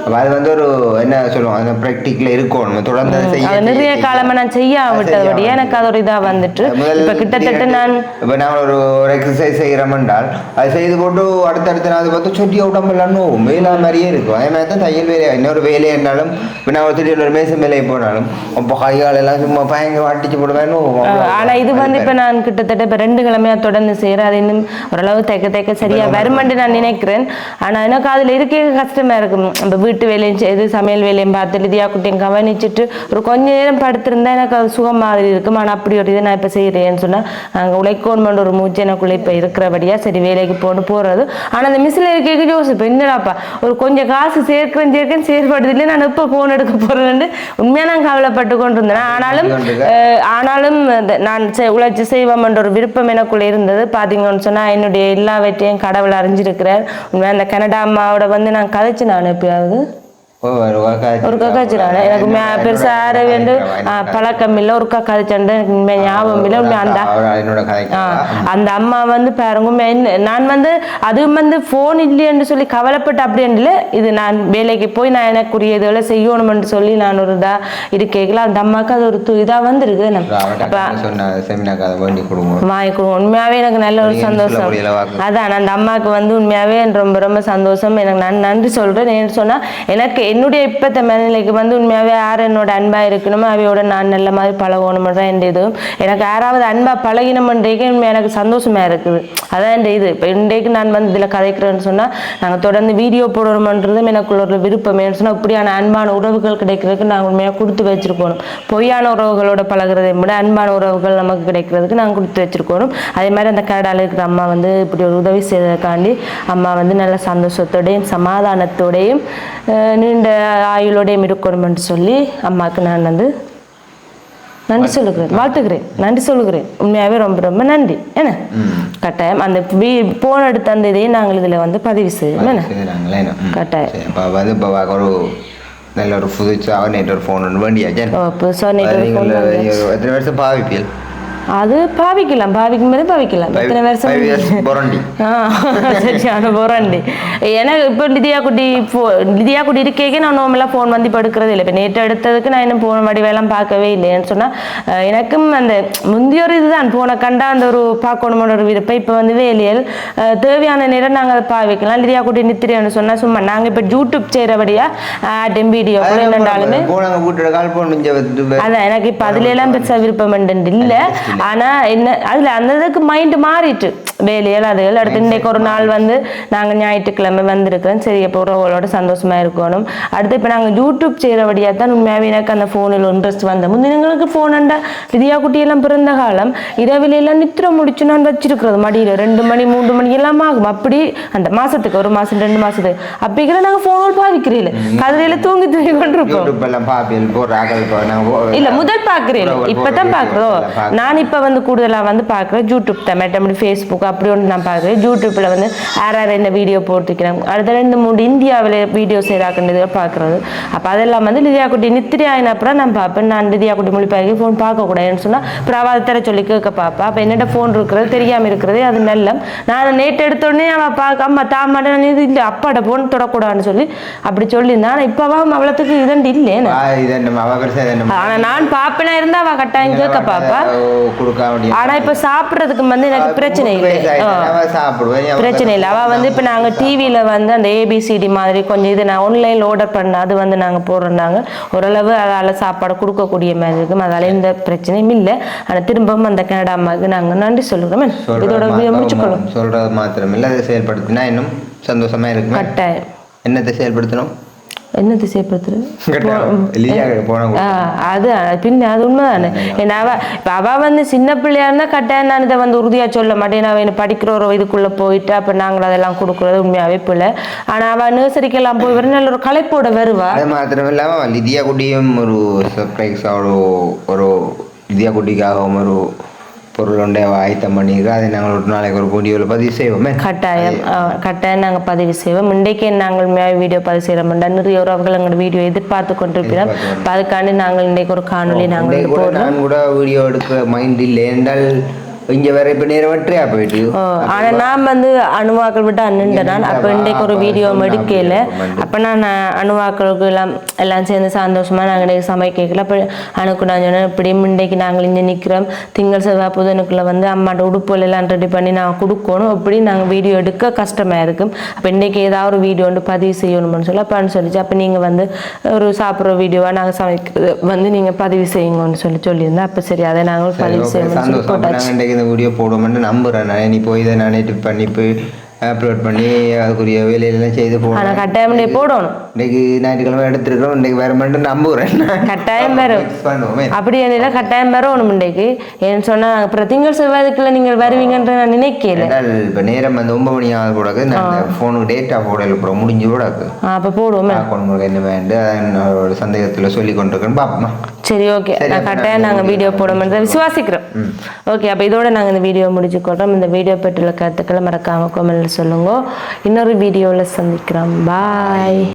S3: அப்ப அது வந்து ஒரு என்ன சொல்லுவோம் அந்த ப்ராக்டிக்கல இருக்கணும். தொடர்ந்து செய்ய
S1: நிறைய
S3: செய்ய.
S1: காலமா நான் செய்ய விட்டபடியே எனக்கு அது ஒரு இதா வந்துட்டு. இப்ப கிட்டத்தட்ட நான்
S3: இப்போ நான் ஒரு ஒரு எக்ஸசைஸ் செய்கிறோம் என்றால் அது செய்து போட்டு அடுத்தடுத்த நாள் பார்த்து சொட்டி உடம்பெல்லாம் நோவும். வேலா மாதிரியே இருக்கும். அதே மாதிரி தான் தையல் வேலை. இன்னொரு வேலை இருந்தாலும் இப்போ நான் ஒரு திடீர்னு ஒரு மேசம் வேலையை போனாலும் அப்போ கைகால் எல்லாம் சும்மா பயங்கர அடிச்சு போடுவேன் நோவும்.
S1: அஹ், ஆனா இது வந்து இப்ப நான் கிட்டத்தட்ட இப்ப ரெண்டு கிழமையா தொடர்ந்து செய்ய செய்கிறேன் அது இன்னும் ஓரளவு தைக்க தைக்க சரியா வருமென்று நான் நினைக்கிறேன். ஆனா எனக்கு அதுல இருக்க கஷ்டமா இருக்கும். நம்ம வீட்டு வேலையும் செய்து சமையல் வேலையும் பார்த்து லிதியா குட்டியும் கவனிச்சுட்டு ஒரு கொஞ்ச நேரம் படுத்திருந்தா எனக்கு அது சுகம் மாதிரி இருக்கும். ஆனா அப்படி ஒரு இதை நான் இப்ப செய்கிறேன்னு சொன்னா நாங்கள் உழைக்கணுமென்ற ஒரு மூச்சு எனக்குள்ள இப்ப இருக்கிறபடியா சரி வேலைக்கு போட்டு போறது. ஆனா அந்த மிஸ்ல இருக்க யோசிப்பேன். என்னடாப்பா ஒரு கொஞ்சம் காசு சேர்க்கிறேன் சேர்க்கிறேன் செயற்படுது இல்லை நான் எப்போ ஃபோன் எடுக்க போறேன்னு உண்மையா நான் கவலைப்பட்டு கொண்டிருந்தேன். ஆனாலும் ஆனாலும் நான் உழைச்சு செய்வோம் என்ற ஒரு விருப்பம் எனக்குள்ள இருந்தது. பார்த்தீங்கன்னு சொன்னால் என்னுடைய எல்லாவற்றையும் கடவுள் அறிஞ்சிருக்கிறார். உண்மையாக அந்த கனடா அம்மாவோட வந்து நான் கதைச்சு நான் எப்பயாவது
S3: ஓ ஒரு காக்கா-
S1: ஒரு கக்காச்சினால எனக்கு பெருசா யார வேண்டும் பழக்கம் இல்லை ஒரு கக்காச்சண்டை எனக்கு உண்மை ஞாபகம் இல்லை உண்மை அந்த அந்த அம்மா வந்து பாருங்க நான் வந்து அதுவும் வந்து ஃபோன் இல்லையென்று சொல்லி கவலைப்பட்டு அப்படி இல்லை இது நான் வேலைக்கு போய் நான் எனக்குரிய இதுகளை செய்யணும்னு சொல்லி நான் ஒரு இதா இருக்கேங்களா அந்த அம்மாவுக்கு அது ஒரு து- இதா வந்திருக்கு எனக்கு வாங்கி கொடுங்க உண்மையாவே எனக்கு நல்ல ஒரு சந்தோஷம். அதான் அந்த அம்மாவுக்கு வந்து உண்மையாவே எனக்கு ரொம்ப ரொம்ப சந்தோஷம் எனக்கு நான் நன்றி சொல்றேன் சொன்னா எனக்கு என்னுடைய இப்போத்த மனநிலைக்கு வந்து உண்மையாகவே யார் என்னோட அன்பாக இருக்கணுமோ அவையோட நான் நல்ல மாதிரி பழகணும்ன்ற என் இது எனக்கு யாராவது அன்பாக பழகினோம்ன்றதுக்கு உண்மை எனக்கு சந்தோஷமாக இருக்குது. அதான் என் இது. இப்போ இன்றைக்கு நான் வந்து இதில் கதைக்கிறேன்னு சொன்னால் நாங்கள் தொடர்ந்து வீடியோ போடணுமன்றதும் எனக்குள்ள ஒரு விருப்பம். ஏன்னு சொன்னால் இப்படியான அன்பான உறவுகள் கிடைக்கிறதுக்கு நாங்கள் உண்மையாக கொடுத்து வச்சிருக்கணும். பொய்யான உறவுகளோட பழகுறதை விட அன்பான உறவுகள் நமக்கு கிடைக்கிறதுக்கு நாங்கள் கொடுத்து வச்சிருக்கணும். அதே மாதிரி அந்த கனடாவில் இருக்கிற அம்மா வந்து இப்படி ஒரு உதவி செய்ததுக்காண்டி அம்மா வந்து நல்ல சந்தோஷத்தோடையும் சமாதானத்தோடையும் நீண்ட ஆயுளோடையும் இருக்கணும்னு சொல்லி அம்மாவுக்கு நான் வந்து நன்றி சொல்லுகிறேன் வாழ்த்துக்கிறேன். நன்றி சொல்லுகிறேன். உண்மையாகவே ரொம்ப ரொம்ப நன்றி. என்ன? கட்டாயம். அந்த போன் எடுத்த அந்த இதையும் நாங்கள் இதில் வந்து பதிவு செய்வோம். என்ன? கட்டாயம்.
S3: ஒரு நல்ல ஒரு புதுசாக நேற்று ஒரு ஃபோன் ஒன்று வேண்டியாச்சே. எத்தனை வருஷம் பாவிப்பியல்
S1: அது பாவிக்கலாம் பாவிக்கும் போது பாவிக்கலாம் எத்தனை வருஷம் சரியான போறாண்டி எனக்கு இப்போ லிதியா குட்டி ஃபோ லிதியா குட்டி இருக்கேக்கே நான் நார்மலாக ஃபோன் வந்து இப்போ எடுக்கிறது இல்லை இப்போ நேற்று எடுத்ததுக்கு நான் இன்னும் ஃபோன் வடிவெல்லாம் பார்க்கவே இல்லைன்னு சொன்னால் எனக்கும் அந்த முந்தைய ஒரு இதுதான் ஃபோனை கண்டா அந்த ஒரு பார்க்கணுமோட ஒரு விருப்பம் இப்போ வந்து வேலியல் தேவையான நேரம் நாங்கள் அதை பாவிக்கலாம் லிதியா குட்டி நித்திரியன்னு சொன்னால் சும்மா நாங்கள் இப்போ யூடியூப் செய்கிறபடியா டெம் வீடியோ கூட
S3: போன் வந்து
S1: அதான் எனக்கு இப்ப அதுல எல்லாம் பெருசா விருப்பம் இல்ல ஆனா என்ன அதுல அந்த இதுக்கு மைண்ட் மாறிட்டு. வேலையல் அதுகள் அடுத்து இன்னைக்கு ஒரு நாள் வந்து நாங்க ஞாயிற்றுக்கிழமை வந்திருக்கிறோம். சரி இப்போ உறவுகளோட சந்தோஷமா இருக்கணும். அடுத்து இப்ப நாங்க யூடியூப் செய்யறபடியா தான் உண்மையாவே எனக்கு அந்த போனில் இன்ட்ரெஸ்ட் வந்த முந்தினங்களுக்கு போன் அண்டா விதியா குட்டி எல்லாம் பிறந்த காலம் இரவில் எல்லாம் நித்திர முடிச்சு நான் வச்சிருக்கிறது. மடியில ரெண்டு மணி மூன்று மணி எல்லாம் ஆகும். அப்படி அந்த மாசத்துக்கு ஒரு மாசம் ரெண்டு மாசத்துக்கு. அப்படிங்கிற நாங்க போனோல் பாதிக்கிறீங்கள? கதிரையில தூங்கி தூங்கி கொண்டிருப்போம்
S3: நாங்கள்
S1: இல்ல முதல் பாக்குறேன் இப்பதான் பாக்குறோம். நான் இப்ப வந்து கூடுதலா வந்து பாக்குறேன் யூடியூப் தான். மற்றபடி ஃபேஸ்புக் அப்படி ஒன்று நான் பாக்குறேன் யூடியூப்ல வந்து யார் யார் என்ன வீடியோ போட்டிருக்கிறேன். அடுத்த ரெண்டு மூணு இந்தியாவில் வீடியோ செய்யறாக்குன்றது பாக்குறது. அப்ப அதெல்லாம் வந்து லிதியா குட்டி நித்திரி ஆயின அப்புறம் நான் பார்ப்பேன் நான் லிதியா குட்டி மொழிப்பாக்கி ஃபோன் பார்க்க கூடாதுன்னு சொன்னா அப்புறம் தர சொல்லி கேட்க பார்ப்பேன் அப்ப என்னட்ட ஃபோன் இருக்கிறது தெரியாம இருக்கிறது அது நல்ல நான் நேற்று எடுத்த உடனே அவன் பார்க்க அம்மா தாமாட்ட இது இல்லை அப்பாட ஃபோன் தொடக்கூடாதுன்னு சொல்லி அப்படி சொல்லியிருந்தான் ஆனா இப்ப அவன் அவ்வளோத்துக்கு இதண்டு இல்லைன்னு.
S3: இது என்ன அவ பெருசாக இது என்ன
S1: ஆனா நான் பாப்பனா இருந்தா அவ கட்டாயம் கேட்க பாப்பா.
S3: கொடுக்க முடியும்
S1: ஆனா இப்ப சாப்பிடுறதுக்கு வந்து எனக்கு பிரச்சனை இல்லை.
S3: சாப்பிடுவேன்
S1: பிரச்சனை இல்லை. அவ வந்து இப்ப நாங்க டிவியில வந்து அந்த ஏபிசிடி மாதிரி கொஞ்சம் இது நான் ஆன்லைன்ல ஆர்டர் பண்ண அது வந்து நாங்க போடுறாங்க ஓரளவு அதால சாப்பாடு கொடுக்கக்கூடிய மாதிரி இருக்கும். அதால எந்த பிரச்சனையும் இல்லை. ஆனா திரும்பவும் அந்த கனடா அம்மாவுக்கு நாங்க நன்றி சொல்லுகிறோம் இதோட முடிச்சுக்கணும்
S3: சொல்றது மாத்திரம் இல்லை. அதை செயல்படுத்தினா இன்னும் சந்தோஷமா இருக்குமே.
S1: கட்டாயம்.
S3: என்னத்தை செயல்படுத்தணும்?
S1: என்ன
S3: போன
S1: ஆ, அது பின்ன அது உண்மைதானே? ஏன்னா அவ இப்ப அவ வந்து சின்ன பிள்ளையா இருந்தா கட்டாயம் நான் இதை வந்து உறுதியா சொல்ல மாட்டேன். அவ என்ன படிக்கிற ஒரு இதுக்குள்ள போயிட்டு அப்ப நாங்கள் அதெல்லாம் கொடுக்குறது உண்மையாவே பிள்ளை. ஆனா அவ நர்சரிக்கெல்லாம் போய் வர நல்ல ஒரு களைப்போட வருவா.
S3: அது மாத்திரம் இல்லாம லிதியா குட்டியும் ஒரு சர்ப்ரைஸ் ஒரு ஒரு லிதியா குட்டிக்காகவும் ஒரு பொருள் ஒன்றை அவ ஆயத்தம் பண்ணியிருக்கா அதை நாங்கள் ஒரு நாளைக்கு ஒரு வீடியோவில் பதிவு செய்வோமே.
S1: கட்டாயம் கட்டாயம் நாங்க பதிவு செய்வோம். இன்றைக்கே நாங்கள் வீடியோ பதிவு செய்கிறோம் நிறைய உறவுகள் எங்களோட வீடியோ எதிர்பார்த்து கொண்டிருக்கிறோம். அதுக்காண்டி நாங்கள் இன்னைக்கு ஒரு காணொளி நாங்கள்
S3: இன்றைக்கு நான் கூட வீடியோ எடுக்க மைண்ட் இல்லை என்றால் இங்க வேற இப்ப நேரம் வெற்றியா போயிட்டு?
S1: ஆனா நான் வந்து அணுவாக்கள் விட்டு அண்ணுண்ட நான் அப்ப இன்றைக்கு ஒரு வீடியோ எடுக்கல. அப்ப நான் அணுவாக்களுக்கு எல்லாம் எல்லாம் சேர்ந்து சந்தோஷமா நாங்க இன்னைக்கு சமைக்கல அப்ப அணுக்கு நான் சொன்னேன் இப்படியும் இன்றைக்கு நாங்கள் இங்க நிக்கிறோம். திங்கள் செவ்வாய் புதனுக்குள்ள வந்து அம்மாட்ட உடுப்புகள் எல்லாம் ரெடி பண்ணி நான் கொடுக்கணும். அப்படி நாங்க வீடியோ எடுக்க கஷ்டமா இருக்கும். அப்ப இன்னைக்கு ஏதாவது ஒரு வீடியோ வந்து பதிவு செய்யணும்னு சொல்லி அப்பான்னு சொல்லிச்சு. அப்ப நீங்க வந்து ஒரு சாப்பிட்ற வீடியோவா நாங்க சமைக்கிறது வந்து நீங்க பதிவு செய்யுங்கன்னு சொல்லி சொல்லியிருந்தேன். அப்ப சரி அதை நாங்கள் பதிவு செய்யணும்னு சொல்லி போட்டாச்சு.
S3: இந்த வீடியோ போடுவோம்னு நம்புகிறேன் நான் நீ போய் இதை நானே டிப் பண்ணி போய் அப்லோட் பண்ணி அதுக்குரிய வேலையெல்லாம் செய்து போடுவேன்
S1: கட்டாயம் போடணும்.
S3: இன்னைக்கு ஞாயிற்றுக்கிழமை எடுத்துருக்கோம் இன்னைக்கு வேற மட்டும் நம்புகிறேன்
S1: கட்டாயம் வரும். அப்படி என்ன கட்டாயம் வரணும் இன்றைக்கு ஏன்னு சொன்னா அப்புறம் திங்கள் செவ்வாய்க்குள்ள நீங்கள் வருவீங்கன்ற நான் நினைக்கல.
S3: ஏன்னால் இப்போ நேரம் அந்த ஒன்பது மணி ஆகுது கூட நான் ஃபோனுக்கு டேட்டா போடல. முடிஞ்சு கூட இருக்கு
S1: ஆ, அப்ப போடுவோமே.
S3: உங்களுக்கு என்ன வேண்டு என்னோட சந்தேகத்தில் சொல்லி கொண்டிருக்கேன்னு பார்ப்போமா?
S1: சரி ஓகே. நான் கட்டாயம் நாங்கள் வீடியோ போட விசுவாசிக்கிறோம். ஓகே அப்போ இதோட நாங்கள் இந்த வீடியோ முடிச்சுக்கொள்கிறோம் இந்த வீடியோ பற்றியுள்ள கருத்துக்களை மறக்காம கொமெண்ட்ல சொல்லுங்க. இன்னொரு வீடியோவில் சந்திக்கிறோம். பாய்